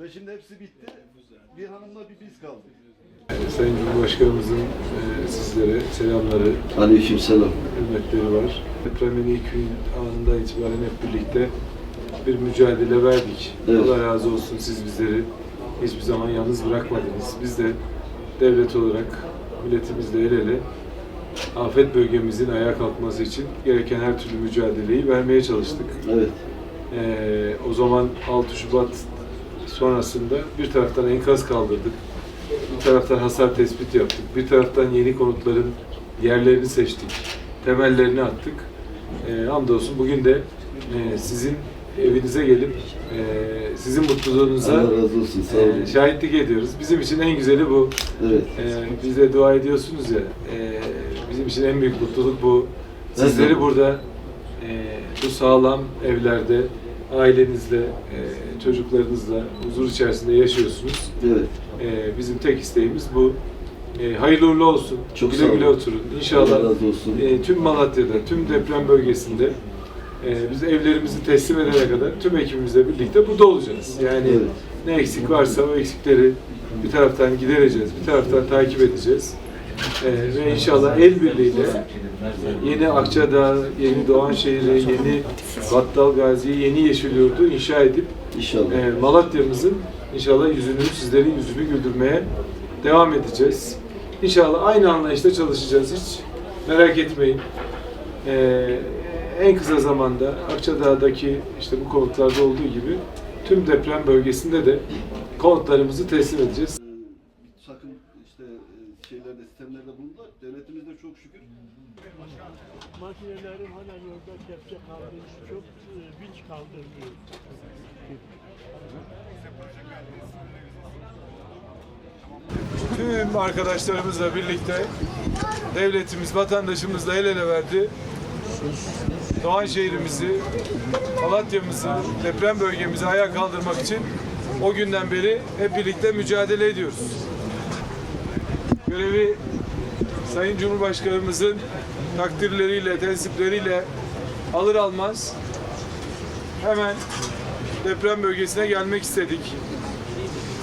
hepsi bitti. Bir hanımla bir biz kaldık. Sayın Cumhurbaşkanımızın e, sizlere selamları, Aleykümselam. hürmetleri var. Depremin ilk gün anından itibaren hep birlikte bir mücadele verdik. Evet. Allah razı olsun siz bizleri hiçbir zaman yalnız bırakmadınız. Biz de devlet olarak milletimizle el ele afet bölgemizin ayağa kalkması için gereken her türlü mücadeleyi vermeye çalıştık. Evet. Ee, o zaman 6 Şubat sonrasında bir taraftan enkaz kaldırdık, bir taraftan hasar tespit yaptık, bir taraftan yeni konutların yerlerini seçtik, temellerini attık. Ee, hamdolsun bugün de e, sizin evinize gelip e, sizin mutluluğunuza Allah razı olsun. Sağ olun. e, şahitlik ediyoruz. Bizim için en güzeli bu. Evet. Ee, bize dua ediyorsunuz ya, e, bizim için en büyük mutluluk bu. Sizleri burada e, bu sağlam evlerde, ailenizle, e, çocuklarınızla huzur içerisinde yaşıyorsunuz. Evet. E, bizim tek isteğimiz bu. E, hayırlı uğurlu olsun. Çok güle güle oturun. İnşallah Allah razı olsun. e, tüm Malatya'da, tüm deprem bölgesinde e, biz evlerimizi teslim edene kadar tüm ekibimizle birlikte burada olacağız. Yani Evet. ne eksik varsa o eksikleri bir taraftan gidereceğiz, bir taraftan takip edeceğiz. E, ve inşallah el birliğiyle yeni Akçadağ, yeni Doğanşehir'i, yeni Battal Gazi'yi, yeni Yeşilyurt'u inşa edip İnşallah. e, Malatya'mızın inşallah yüzünü, sizlerin yüzünü güldürmeye devam edeceğiz. İnşallah aynı anlayışla çalışacağız hiç merak etmeyin. E, en kısa zamanda Akçadağ'daki işte bu konutlarda olduğu gibi tüm deprem bölgesinde de konutlarımızı teslim edeceğiz. Ee, sakın işte e, şeylerde, sistemlerde bulundular. Devletimiz de çok şükür Makinelerin halen orada kepçe kaldırmış çok e, vinç kaldırmıyor. Tüm arkadaşlarımızla birlikte devletimiz, vatandaşımızla el ele verdi. Doğan şehrimizi, Malatya'mızı, deprem bölgemizi ayağa kaldırmak için o günden beri hep birlikte mücadele ediyoruz. Görevi Sayın Cumhurbaşkanımızın takdirleriyle, tensipleriyle alır almaz hemen deprem bölgesine gelmek istedik.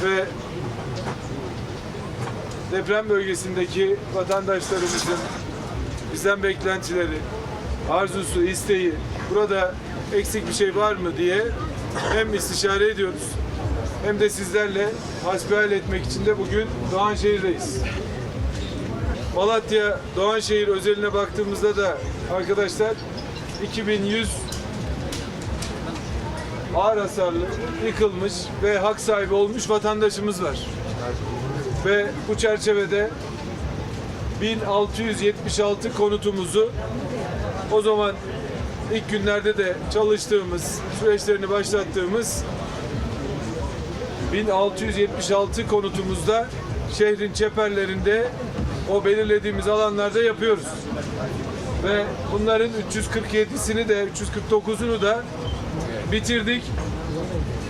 Ve deprem bölgesindeki vatandaşlarımızın bizden beklentileri, arzusu, isteği, burada eksik bir şey var mı diye hem istişare ediyoruz hem de sizlerle hasbihal etmek için de bugün Doğanşehir'deyiz. Malatya Doğanşehir özeline baktığımızda da arkadaşlar 2100 ağır hasarlı, yıkılmış ve hak sahibi olmuş vatandaşımız var. Ve bu çerçevede 1676 konutumuzu o zaman ilk günlerde de çalıştığımız, süreçlerini başlattığımız 1676 konutumuzda şehrin çeperlerinde o belirlediğimiz alanlarda yapıyoruz. Ve bunların 347'sini de 349'unu da bitirdik.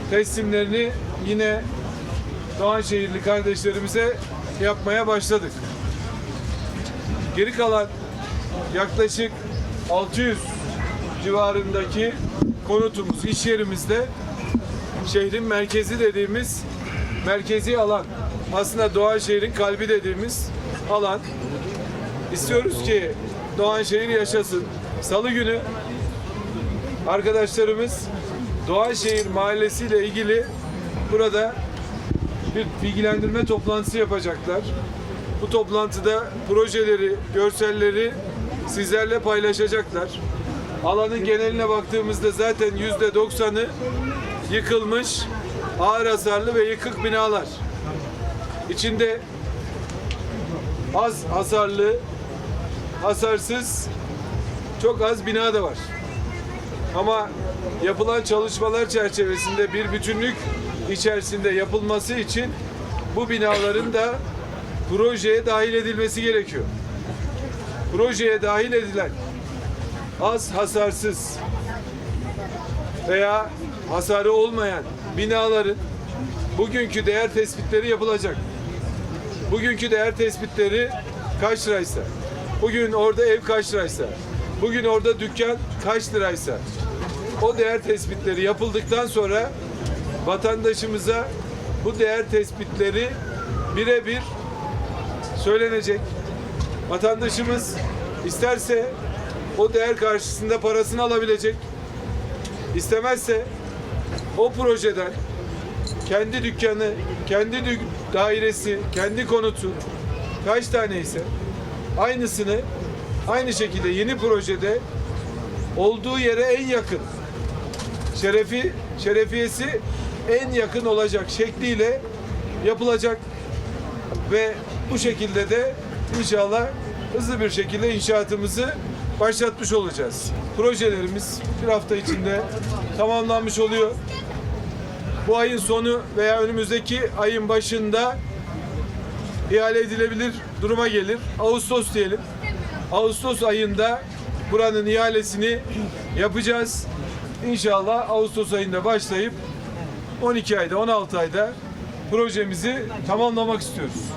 Teslimlerini yine Doğanşehirli kardeşlerimize yapmaya başladık. Geri kalan yaklaşık 600 civarındaki konutumuz, iş yerimizde şehrin merkezi dediğimiz merkezi alan. Aslında Doğanşehir'in kalbi dediğimiz alan. İstiyoruz ki Doğanşehir yaşasın. Salı günü arkadaşlarımız Doğanşehir Mahallesi ile ilgili burada bir bilgilendirme toplantısı yapacaklar. Bu toplantıda projeleri, görselleri sizlerle paylaşacaklar. Alanın geneline baktığımızda zaten yüzde doksanı yıkılmış, ağır hasarlı ve yıkık binalar. İçinde az hasarlı, hasarsız çok az bina da var. Ama yapılan çalışmalar çerçevesinde bir bütünlük içerisinde yapılması için bu binaların da projeye dahil edilmesi gerekiyor. Projeye dahil edilen az hasarsız veya hasarı olmayan binaların bugünkü değer tespitleri yapılacak. Bugünkü değer tespitleri kaç liraysa, bugün orada ev kaç liraysa, bugün orada dükkan kaç liraysa o değer tespitleri yapıldıktan sonra vatandaşımıza bu değer tespitleri birebir söylenecek. Vatandaşımız isterse o değer karşısında parasını alabilecek. İstemezse o projeden kendi dükkanı, kendi dük- dairesi, kendi konutu kaç tane ise aynısını aynı şekilde yeni projede olduğu yere en yakın şerefi şerefiyesi en yakın olacak şekliyle yapılacak ve bu şekilde de inşallah hızlı bir şekilde inşaatımızı başlatmış olacağız. Projelerimiz bir hafta içinde tamamlanmış oluyor. Bu ayın sonu veya önümüzdeki ayın başında ihale edilebilir duruma gelir. Ağustos diyelim. Ağustos ayında buranın ihalesini yapacağız. İnşallah Ağustos ayında başlayıp 12 ayda 16 ayda projemizi tamamlamak istiyoruz.